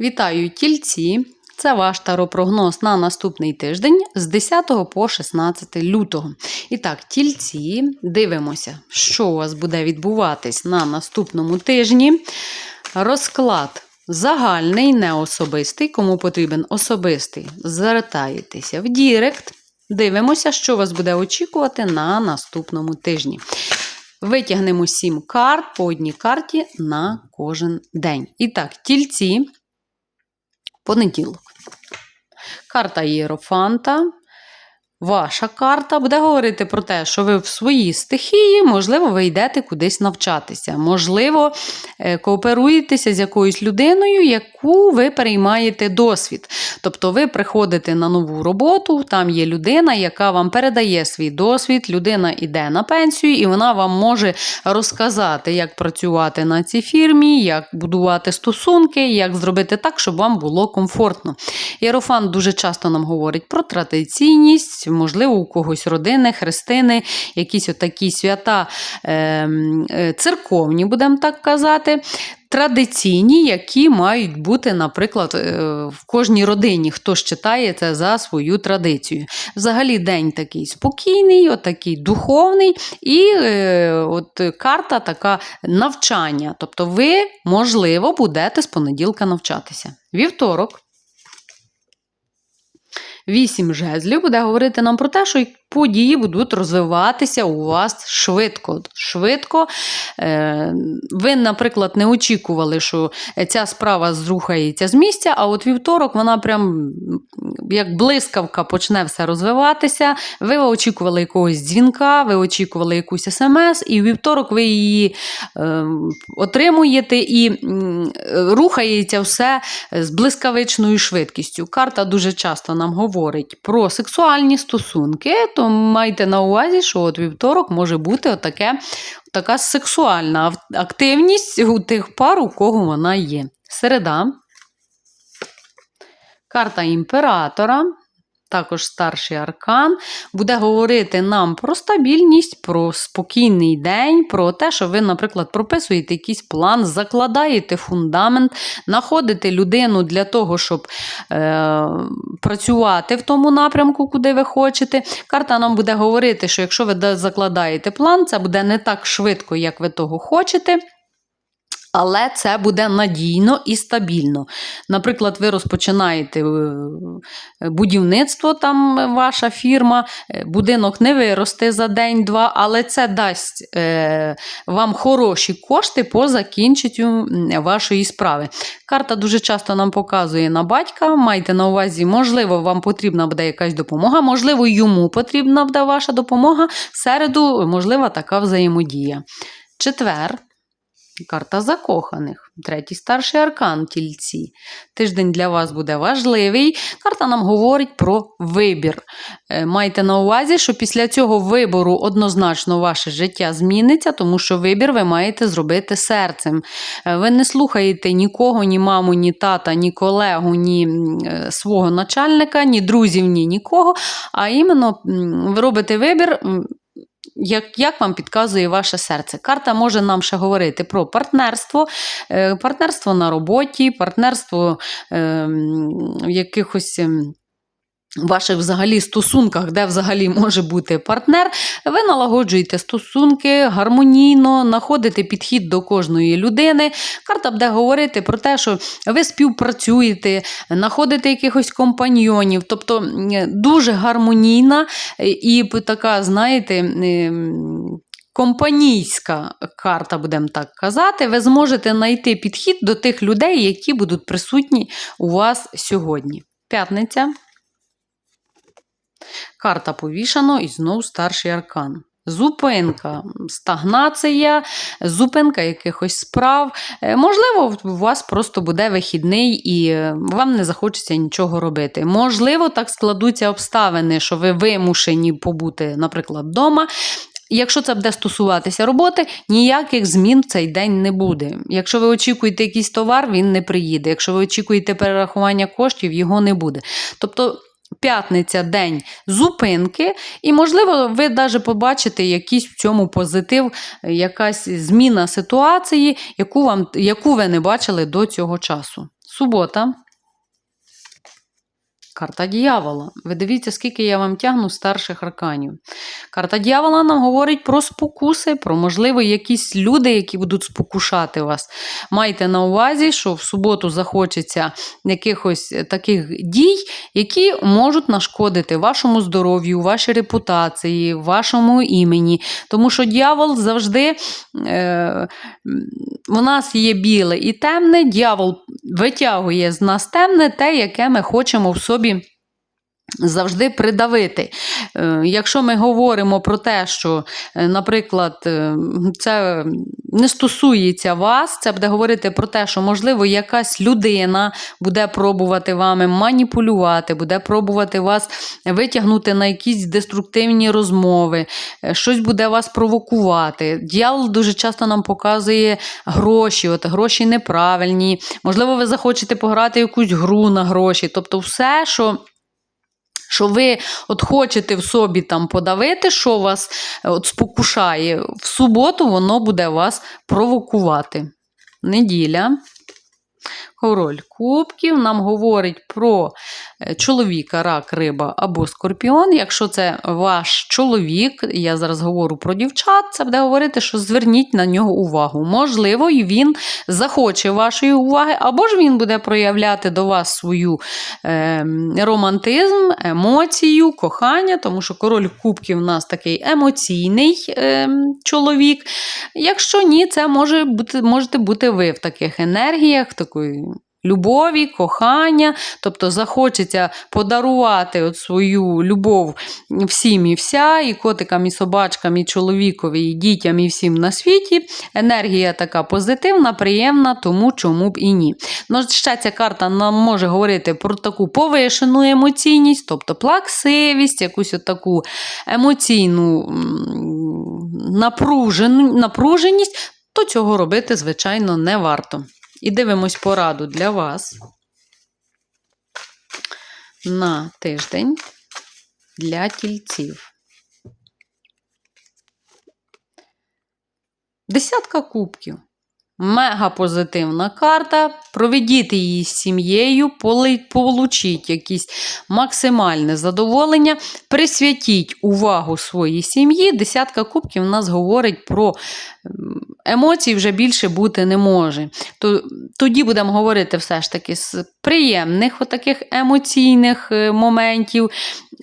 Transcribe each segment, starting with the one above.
Вітаю тільці! Це ваш таропрогноз на наступний тиждень з 10 по 16 лютого. І так, тільці, дивимося, що у вас буде відбуватись на наступному тижні. Розклад загальний, не особистий. Кому потрібен особистий, звертаєтеся в Дірект. Дивимося, що вас буде очікувати на наступному тижні. Витягнемо 7 карт по одній карті на кожен день. І так, тільці. Понеділок. Карта Єрофанта. Ваша карта буде говорити про те, що ви в своїй стихії, можливо, ви йдете кудись навчатися. Можливо, е, кооперуєтеся з якоюсь людиною, яку ви переймаєте досвід. Тобто ви приходите на нову роботу, там є людина, яка вам передає свій досвід, людина йде на пенсію, і вона вам може розказати, як працювати на цій фірмі, як будувати стосунки, як зробити так, щоб вам було комфортно. Єрофан дуже часто нам говорить про традиційність, можливо, у когось родини, хрестини, якісь отакі свята е, е, церковні, будемо так казати. Традиційні, які мають бути, наприклад, е, в кожній родині, хто ж читає це за свою традицію. Взагалі, день такий спокійний, отакий духовний, і е, от карта така навчання. Тобто, ви, можливо, будете з понеділка навчатися. Вівторок. Вісім жезлів буде говорити нам про те, що події будуть розвиватися у вас швидко. Швидко. Е, Ви, наприклад, не очікували, що ця справа зрухається з місця, а от вівторок вона прям як блискавка почне все розвиватися. Ви очікували якогось дзвінка, ви очікували якусь смс, і вівторок ви її е, отримуєте і рухається все з блискавичною швидкістю. Карта дуже часто нам говорить про сексуальні стосунки, то майте на увазі, що от вівторок може бути отаке, така сексуальна активність у тих пар, у кого вона є. Середа. Карта імператора. Також старший аркан буде говорити нам про стабільність, про спокійний день, про те, що ви, наприклад, прописуєте якийсь план, закладаєте фундамент, знаходите людину для того, щоб е, працювати в тому напрямку, куди ви хочете. Карта нам буде говорити, що якщо ви закладаєте план, це буде не так швидко, як ви того хочете. Але це буде надійно і стабільно. Наприклад, ви розпочинаєте е, будівництво, там ваша фірма, е, будинок не виросте за день-два, але це дасть е, вам хороші кошти по закінченню вашої справи. Карта дуже часто нам показує на батька. Майте на увазі, можливо, вам потрібна буде якась допомога, можливо, йому потрібна буде ваша допомога. В середу, можлива така взаємодія. Четвер. Карта закоханих, третій старший аркан тільці. Тиждень для вас буде важливий. Карта нам говорить про вибір. Е, майте на увазі, що після цього вибору однозначно ваше життя зміниться, тому що вибір ви маєте зробити серцем. Е, ви не слухаєте нікого, ні маму, ні тата, ні колегу, ні е, свого начальника, ні друзів, ні нікого. А іменно ви робите вибір як як вам підказує ваше серце. Карта може нам ще говорити про партнерство, е, партнерство на роботі, партнерство в якихось. Ем, ваших взагалі стосунках, де взагалі може бути партнер, ви налагоджуєте стосунки гармонійно, знаходите підхід до кожної людини. Карта буде говорити про те, що ви співпрацюєте, знаходите якихось компаньйонів, тобто дуже гармонійна і така, знаєте, Компанійська карта, будемо так казати, ви зможете знайти підхід до тих людей, які будуть присутні у вас сьогодні. П'ятниця. Карта повішано і знову старший аркан. Зупинка, стагнація, зупинка якихось справ. Е, можливо, у вас просто буде вихідний і е, вам не захочеться нічого робити. Можливо, так складуться обставини, що ви вимушені побути, наприклад, вдома. Якщо це буде стосуватися роботи, ніяких змін в цей день не буде. Якщо ви очікуєте якийсь товар, він не приїде. Якщо ви очікуєте перерахування коштів, його не буде. Тобто П'ятниця день зупинки, і, можливо, ви навіть побачите якийсь в цьому позитив, якась зміна ситуації, яку вам, яку ви не бачили до цього часу. субота. Карта дьявола. Ви дивіться, скільки я вам тягну старших арканів. Карта дьявола нам говорить про спокуси, про, можливо, якісь люди, які будуть спокушати вас. Майте на увазі, що в суботу захочеться якихось таких дій, які можуть нашкодити вашому здоров'ю, вашій репутації, вашому імені. Тому що дьявол завжди е, у нас є біле і темне, дьявол витягує з нас темне те, яке ми хочемо в собі. Завжди придавити. Е, Якщо ми говоримо про те, що, е, наприклад, е, це не стосується вас, це буде говорити про те, що, можливо, якась людина буде пробувати вами маніпулювати, буде пробувати вас витягнути на якісь деструктивні розмови, щось буде вас провокувати. Дьявол дуже часто нам показує гроші, от гроші неправильні. Можливо, ви захочете пограти якусь гру на гроші. Тобто, все, що. Що ви от хочете в собі там подавити, що вас е, от спокушає, в суботу воно буде вас провокувати. Неділя. Король кубків нам говорить про е, чоловіка, рак, риба або скорпіон. Якщо це ваш чоловік, я зараз говорю про дівчат, це буде говорити, що зверніть на нього увагу. Можливо, він захоче вашої уваги, або ж він буде проявляти до вас свою е, романтизм, емоцію, кохання, тому що король кубків у нас такий емоційний е, чоловік. Якщо ні, це може бути, можете бути ви в таких енергіях, такої. Любові, кохання, тобто захочеться подарувати от свою любов всім і вся, і котикам, і собачкам, і чоловікові, і дітям, і всім на світі. Енергія така позитивна, приємна, тому чому б і ні. Ну, ще ця карта нам може говорити про таку повишену емоційність, тобто плаксивість, якусь от таку емоційну напруженість, то цього робити, звичайно, не варто. І дивимось пораду для вас на тиждень для тільців. Десятка кубків. Мега позитивна карта. Проведіть її з сім'єю, получіть якісь максимальне задоволення, присвятіть увагу своїй сім'ї. Десятка кубків нас говорить про ем, емоцій вже більше бути не може. То, тоді будемо говорити все ж таки з приємних таких емоційних е, моментів.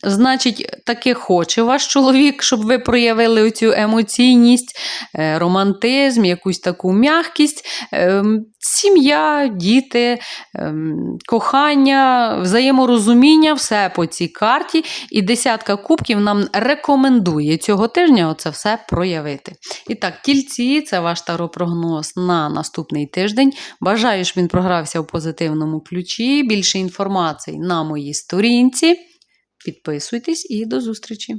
Значить, таки хоче ваш чоловік, щоб ви проявили оцю емоційність, е, романтизм, якусь таку м'якість, ем, сім'я, діти, ем, кохання, взаєморозуміння, все по цій карті. І десятка кубків нам рекомендує цього тижня оце все проявити. І так, тільці, це ваш таропрогноз на наступний тиждень. Бажаю, щоб він програвся в позитивному ключі. Більше інформації на моїй сторінці. Підписуйтесь і до зустрічі!